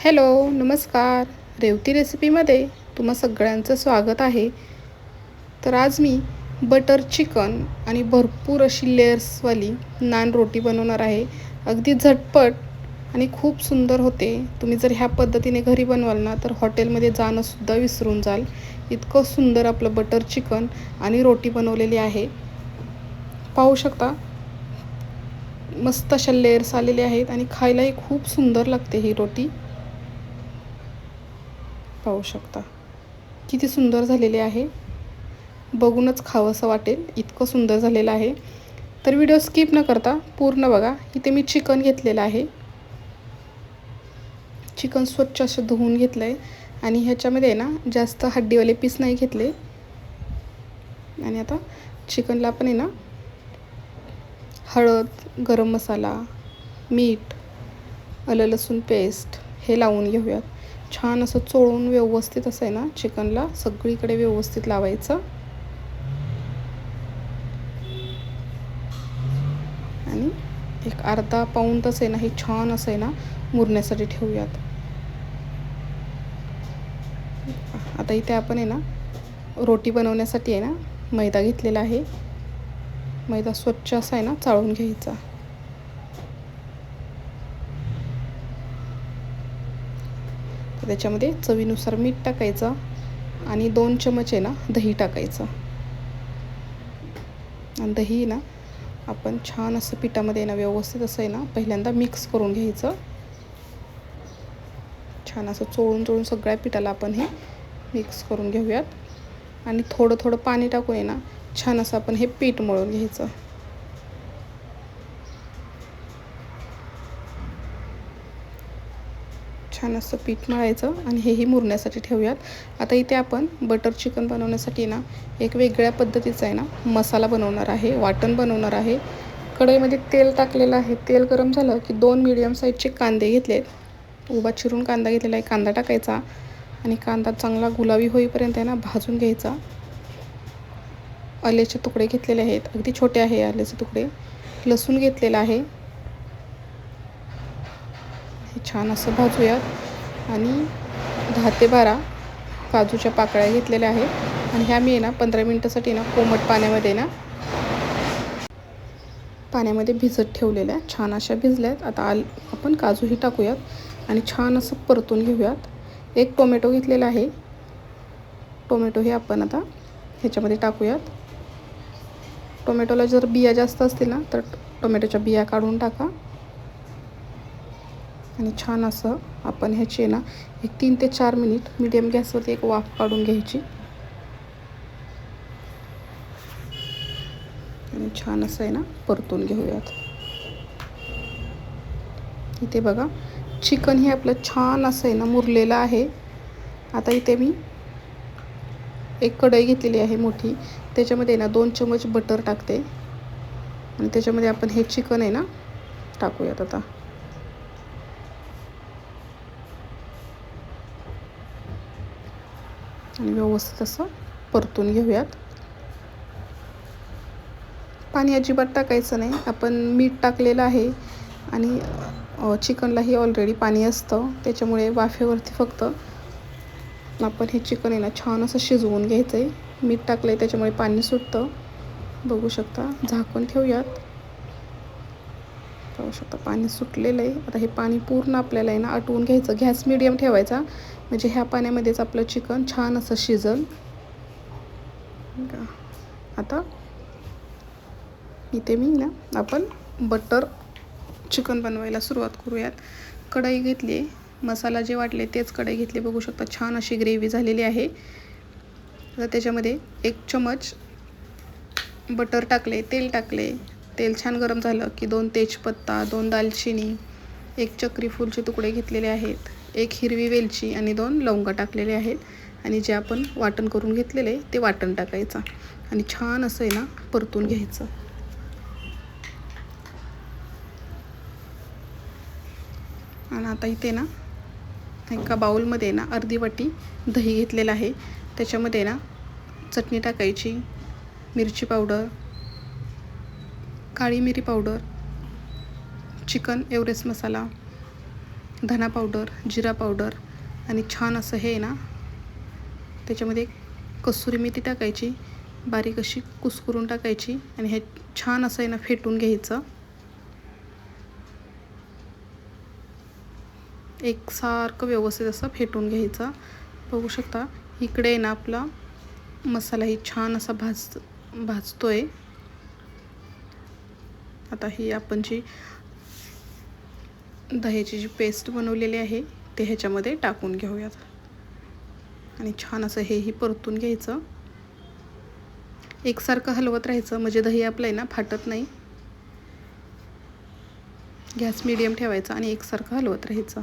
Hello नमस्कार. रेवती रेसिपीमध्ये तुम्हा सगळ्यांचं स्वागत आहे. तर आज मी बटर चिकन आणि भरपूर अशी लेअर्सवाली नान रोटी बनवणार आहे. अगदी झटपट आणि खूप सुंदर होते. तुम्ही जर ह्या पद्धतीने घरी बनवाल ना तर हॉटेलमध्ये जाणंसुद्धा विसरून जाल. इतकं सुंदर आपलं बटर चिकन आणि रोटी बनवलेली आहे. पाहू शकता मस्त अशा लेअर्स आलेले आहेत आणि खायलाही खूप सुंदर लागते ही रोटी. पाहू शकता. किती सुंदर झालेले आहे. बघूनच खावंसं वाटेल इतकं सुंदर झालेलं आहे. तर व्हिडिओ स्किप न करता पूर्ण बघा. इथे मी चिकन घेतलेलं आहे. चिकन स्वच्छ असं धुवून घेतलं आहे आणि ह्याच्यामध्ये ना जास्त हड्डीवाले पीस नाही घेतले. आणि आता चिकनला पण आहे ना हळद गरम मसाला मीठ आलं लसूण पेस्ट हे लावून घेऊयात. छान असं चोळून व्यवस्थित असं आहे ना चिकनला सगळीकडे व्यवस्थित लावायचं. आणि एक अर्धा पाऊण तसं आहे ना हे छान असं आहे ना मुरण्यासाठी ठेवूयात. आता इथे आपण आहे ना रोटी बनवण्यासाठी आहे ना मैदा घेतलेला आहे. मैदा स्वच्छ असा आहे ना चाळून घ्यायचा. त्याच्यामध्ये चवीनुसार मीठ टाकायचं आणि दोन चमच आहे ना दही टाकायचं. आणि दही ना आपण छान असं पिठामध्ये ना व्यवस्थित असं आहे ना पहिल्यांदा मिक्स करून घ्यायचं. छान असं चोळून चोळून सगळ्या पिठाला आपण हे मिक्स करून घेऊयात. आणि थोडं थोडं पाणी टाकून आहे ना छान असं आपण हे पीठ मळून घ्यायचं. छान असं पीठ मळायचं आणि हेही मुरण्यासाठी ठेवूयात. आता इथे आपण बटर चिकन बनवण्यासाठी ना एक वेगळ्या पद्धतीचा आहे ना मसाला बनवणार आहे वाटण बनवणार आहे. कढईमध्ये तेल टाकलेलं आहे. तेल गरम झालं की दोन मिडियम साईजचे कांदे घेतले. उभा चिरून कांदा घेतलेला आहे. कांदा टाकायचा आणि कांदा चांगला गुलाबी होईपर्यंत आहे ना भाजून घ्यायचा. आल्याचे तुकडे घेतलेले आहेत. अगदी छोटे आहे आल्याचे तुकडे. लसूण घेतलेलं आहे. छान असं भाजूयात. आणि दहा ते बारा काजूच्या पाकळ्या घेतलेल्या आहेत. आणि ह्या मी ना पंधरा मिनटासाठी ना कोमट पाण्यामध्ये ना पाण्यामध्ये भिजत ठेवलेल्या छान अशा भिजल्यात आता आल आपण काजूही टाकूयात. आणि छान असं परतून घेऊयात. एक टोमॅटो घेतलेला आहे. टोमॅटो हे आपण आता ह्याच्यामध्ये टाकूयात. टोमॅटोला जर बिया जास्त असतील ना तर टोमॅटोच्या बिया काढून टाका. आणि छान असं आपण ह्याची ना एक तीन ते चार मिनिट मीडियम गॅसवरती एक वाफ काढून घ्यायची. आणि छान असं आहे ना परतून घेऊयात. इथे बघा चिकन हे आपलं छान असं आहे ना मुरलेलं आहे. आता इथे मी एक कढई घेतलेली आहे मोठी. त्याच्यामध्ये ना दोन चमच बटर टाकते. आणि त्याच्यामध्ये आपण हे चिकन आहे ना टाकूयात आता. आणि व्यवस्थित असं परतून घेऊयात. पाणी अजिबात टाकायचं नाही. आपण मीठ टाकलेलं आहे आणि चिकनलाही ऑलरेडी पाणी असतं. त्याच्यामुळे वाफेवरती फक्त आपण हे चिकन आहे ना छान असं शिजवून घ्यायचं आहे मीठ टाकलं आहे त्याच्यामुळे पाणी सुटतं. बघू शकता झाकून ठेवूयात. पाहू शकता पाणी सुटलेलं आहे. आता हे पाणी पूर्ण आपल्याला आहे ना आटवून घ्यायचं. गॅस मिडियम ठेवायचा. म्हणजे ह्या पाण्यामध्येच आपलं चिकन छान असं शिजल. आता इथे मी ना आपण बटर चिकन बनवायला सुरुवात करूयात. कढई घेतली मसाला जे वाटले तेच कढई घेतली बघू शकता छान अशी ग्रेव्ही झालेली आहे. तर त्याच्यामध्ये एक चमच बटर टाकले तेल टाकले तेल छान गरम झालं की दोन तेजपत्ता दोन दालचिनी एक चक्रीफूलचे तुकडे घेतलेले आहेत एक हिरवी वेलची आणि दोन लवंगा टाकलेले आहेत आणि जे आपण वाटण करून घेतलेले ते वाटण टाकायचं आणि छान असं आहे ना परतून घ्यायचं. आणि आता इथे ना एका बाऊलमध्ये ना अर्धी वाटी दही घेतलेलं आहे. त्याच्यामध्ये ना चटणी टाकायची मिरची पावडर काळी मिरी पावडर चिकन एवरेस्ट मसाला धना पावडर जिरा पावडर आणि छान असं हे आहे ना त्याच्यामध्ये कसुरी मेथी टाकायची बारीक अशी कुस्करून टाकायची आणि हे छान असं आहे ना फेटून घ्यायचं. एकसारखं व्यवस्थित असं फेटून घ्यायचं. बघू शकता इकडे आहे ना आपला मसालाही छान असा भाज भाजतो आहे आता ही आपण जी दह्याची जी पेस्ट बनवलेली आहे ते ह्याच्यामध्ये टाकून घेऊयात. आणि छान असं हेही परतून घ्यायचं. एकसारखं हलवत राहायचं म्हणजे दही आपलं आहे ना फाटत नाही. गॅस मिडियम ठेवायचा आणि एकसारखं हलवत राहायचं.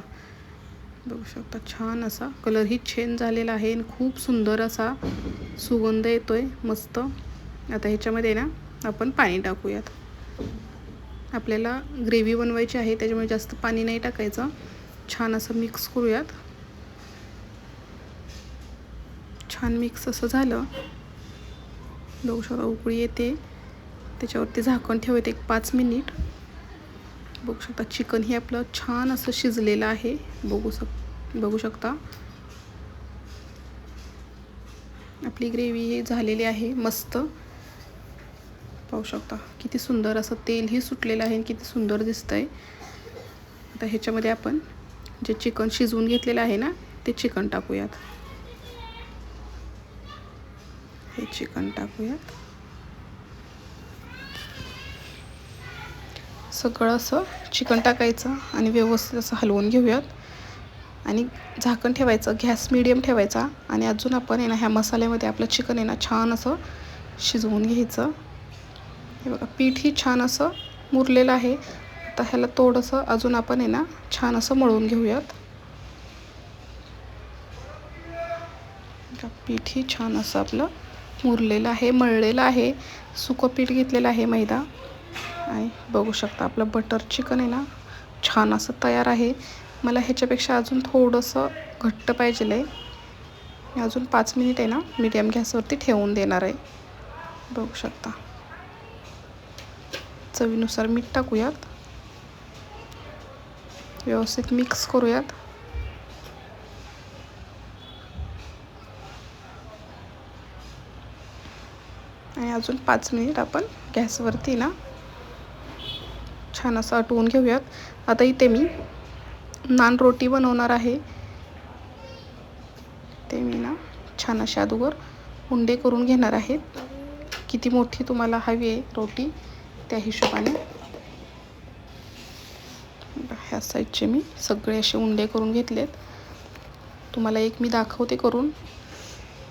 बघू शकता छान असा कलरही चेंज झालेला आहे आणि खूप सुंदर असा सुगंध येतो आहे मस्त. आता ह्याच्यामध्ये ना आपण पाणी टाकूयात. आपल्याला ग्रेव्ही बनवायची आहे त्याच्यामुळे जास्त पाणी नाही टाकायचं. छान असं मिक्स करूयात. छान मिक्स असं झालं. बघू शकता उकळी येते. त्याच्यावरती झाकण ठेवत एक पाच मिनिट. बघू शकता चिकन हे आपलं छान असं शिजलेलं आहे. बघू शक बघू शकता. आपली ग्रेव्ही झालेली आहे मस्त. पाहू शकता. किती सुंदर असं तेलही सुटलेलं आहे किती सुंदर दिसतं आहे आता ह्याच्यामध्ये आपण जे चिकन शिजवून घेतलेलं आहे ना ते चिकन टाकूयात. हे चिकन टाकूयात. सगळं असं चिकन टाकायचं आणि व्यवस्थित असं हलवून घेऊयात. आणि झाकण ठेवायचं गॅस मिडियम ठेवायचा आणि अजून आपण आहे ना ह्या मसाल्यामध्ये आपलं चिकन आहे ना छान असं शिजवून घ्यायचं. हे बघा पीठही छान असं मुरलेलं आहे. आता ह्याला थोडंसं अजून आपण आहे ना छान असं मळून घेऊयात. पीठही छान असं आपलं मुरलेलं आहे मळलेलं आहे. सुकं पीठ घेतलेलं आहे मैदा. आणि बघू शकता आपलं बटर चिकन आहे ना छान असं तयार आहे. मला ह्याच्यापेक्षा अजून थोडंसं घट्ट पाहिजे आहे अजून पाच मिनिट आहे ना मीडियम गॅसवरती ठेवून देणार आहे. बघू शकता. चवीनुसार मीठ टाकूयात. व्यवस्थित मिक्स करूयात. आणि अजून पाच मिनिट आपण गॅसवरती ना छान असं आटवून घेऊयात. आता इथे मी नान रोटी बनवणार आहे. ते मी ना छान अशा अगोदर उंडे करून घेणार आहेत. किती मोठी तुम्हाला हवी आहे रोटी? त्या हिशोबाने. ह्या साईडचे मी सगळे असे उंडे करून घेतलेत. तुम्हाला एक मी दाखवते करून.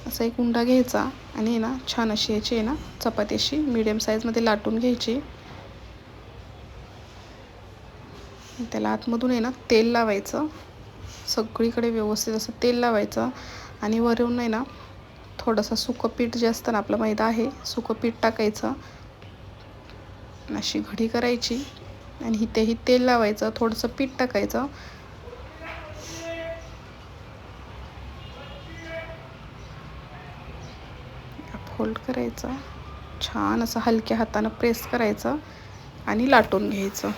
असा एक उंडा घ्यायचा आणि ना छान अशी याची आहे ना चपाती अशी मिडियम साईजमध्ये लाटून घ्यायची. त्याला आतमधून आहे ना तेल लावायचं. सगळीकडे व्यवस्थित असं तेल लावायचं आणि वरून आहे ना थोडंसं सुकं पीठ जे असतं ना आपलं मैदा आहे सुकं पीठ टाकायचं. अशी घडी करायची आणि इथेही तेल लावायचं थोडंसं पीठ टाकायचं. फोल्ड करायचं. छान असं हलक्या हातानं प्रेस करायचं आणि लाटून घ्यायचं.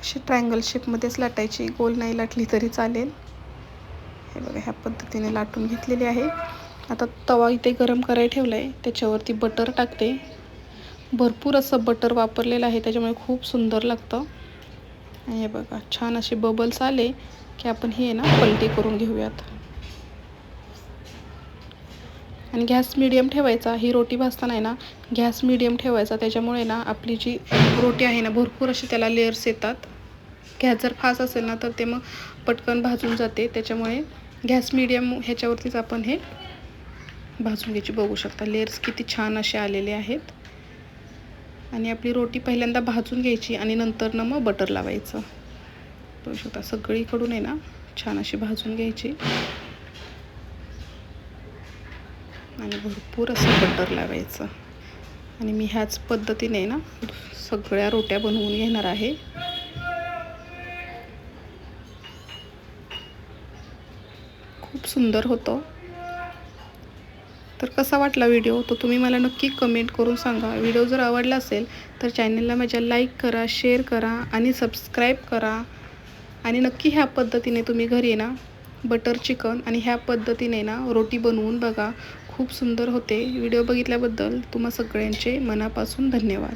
अशी ट्रायंगल शेपमध्येच लाटायची. गोल नाही लाटली तरी चालेल. हे बघा ह्या पद्धतीने लाटून घेतलेली आहे. आता तवा इथे गरम करायला ठेवला आहे त्याच्यावरती बटर टाकते. भरपूर असं बटर वापरलेलं आहे. त्याच्यामुळे खूप सुंदर लागतं. आणि हे बघा छान असे बबल्स आले की आपण हे ना पलटी करून घेऊयात. आणि गॅस मिडियम ठेवायचा. ही रोटी भाजताना आहे ना गॅस मिडियम ठेवायचा. त्याच्यामुळे ना आपली जी रोटी आहे ना भरपूर अशी त्याला लेअर्स येतात. गॅस जर फास्ट असेल ना तर ते मग पटकन भाजून जाते. त्याच्यामुळे गॅस मिडियम ह्याच्यावरतीच आपण हे भाजून घ्यायची. बघू शकता लेअर्स किती छान असे आलेले आहेत. आणि आपली रोटी पहिल्यांदा भाजून घ्यायची आणि नंतर ना मग बटर लावायचं. बघू शकता सगळीकडून आहे ना छान अशी भाजून घ्यायची. आणि भरपूर असं बटर लावायचं. आणि मी ह्याच पद्धतीने ना सगळ्या रोट्या बनवून घेणार आहे. खूप सुंदर होतं. तर कसा वाटला व्हिडिओ? तो तुम्ही मला नक्की कमेंट करून सांगा. व्हिडिओ जर आवडला असेल तर चॅनलला माझ्या लाईक करा शेअर करा आणि सबस्क्राईब करा. आणि नक्की ह्या पद्धतीने तुम्ही घरी ना बटर चिकन आणि ह्या पद्धतीने ना रोटी बनवून बघा. खूप सुंदर होते. व्हिडिओ बघितल्याबद्दल तुम्हा सगळ्यांचे मनापासून धन्यवाद.